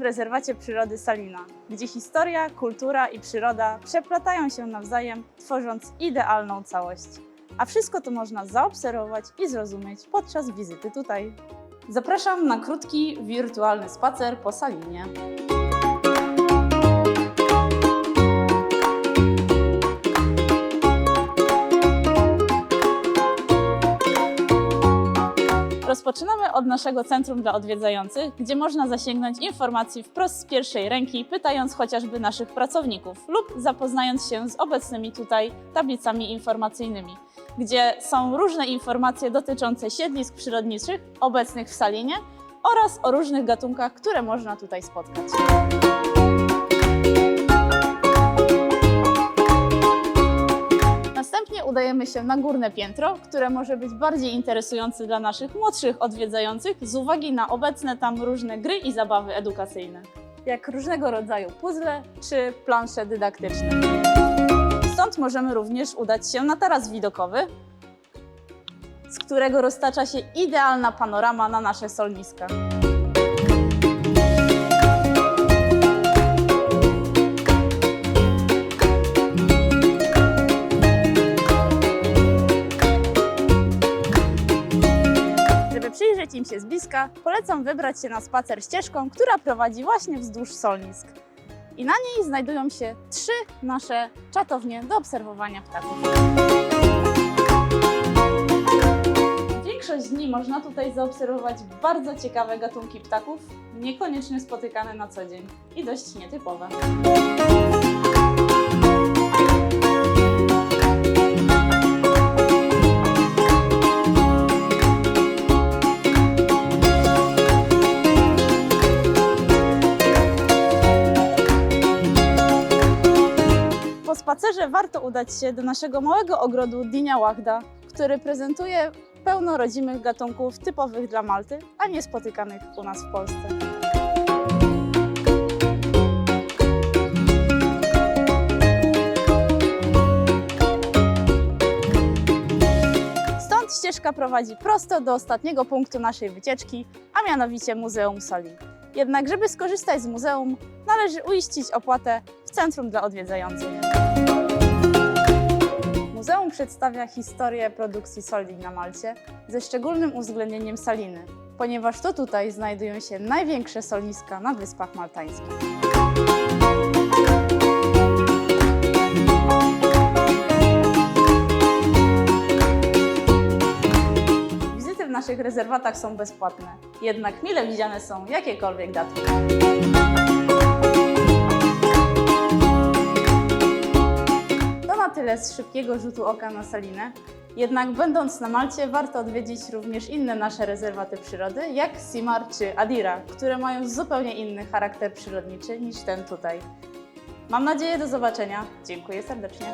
rezerwacie przyrody Salina, gdzie historia, kultura i przyroda przeplatają się nawzajem, tworząc idealną całość. A wszystko to można zaobserwować i zrozumieć podczas wizyty tutaj. Zapraszam na krótki, wirtualny spacer po Salinie. Rozpoczynamy od naszego centrum dla odwiedzających, gdzie można zasięgnąć informacji wprost z pierwszej ręki, pytając chociażby naszych pracowników lub zapoznając się z obecnymi tutaj tablicami informacyjnymi, gdzie są różne informacje dotyczące siedlisk przyrodniczych obecnych w Salinie oraz o różnych gatunkach, które można tutaj spotkać. Następnie udajemy się na górne piętro, które może być bardziej interesujące dla naszych młodszych odwiedzających z uwagi na obecne tam różne gry i zabawy edukacyjne, jak różnego rodzaju puzzle czy plansze dydaktyczne. Stąd możemy również udać się na taras widokowy, z którego roztacza się idealna panorama na nasze solniska. Żeby przyjrzeć im się z bliska, polecam wybrać się na spacer ścieżką, która prowadzi właśnie wzdłuż solnisk. I na niej znajdują się trzy nasze czatownie do obserwowania ptaków. Większość z nich można tutaj zaobserwować bardzo ciekawe gatunki ptaków, niekoniecznie spotykane na co dzień i dość nietypowe. Spacerze warto udać się do naszego małego ogrodu Dinia Łachda, który prezentuje pełno rodzimych gatunków typowych dla Malty, a nie spotykanych u nas w Polsce. Stąd ścieżka prowadzi prosto do ostatniego punktu naszej wycieczki, a mianowicie Muzeum Soli. Jednak, żeby skorzystać z muzeum, należy uiścić opłatę w centrum dla odwiedzających. Muzeum przedstawia historię produkcji soli na Malcie ze szczególnym uwzględnieniem saliny, ponieważ to tutaj znajdują się największe solniska na Wyspach Maltańskich. Naszych rezerwatach są bezpłatne, jednak mile widziane są jakiekolwiek datki. To na tyle z szybkiego rzutu oka na Salinę. Jednak będąc na Malcie, warto odwiedzić również inne nasze rezerwaty przyrody, jak Simar czy Adira, które mają zupełnie inny charakter przyrodniczy niż ten tutaj. Mam nadzieję do zobaczenia. Dziękuję serdecznie.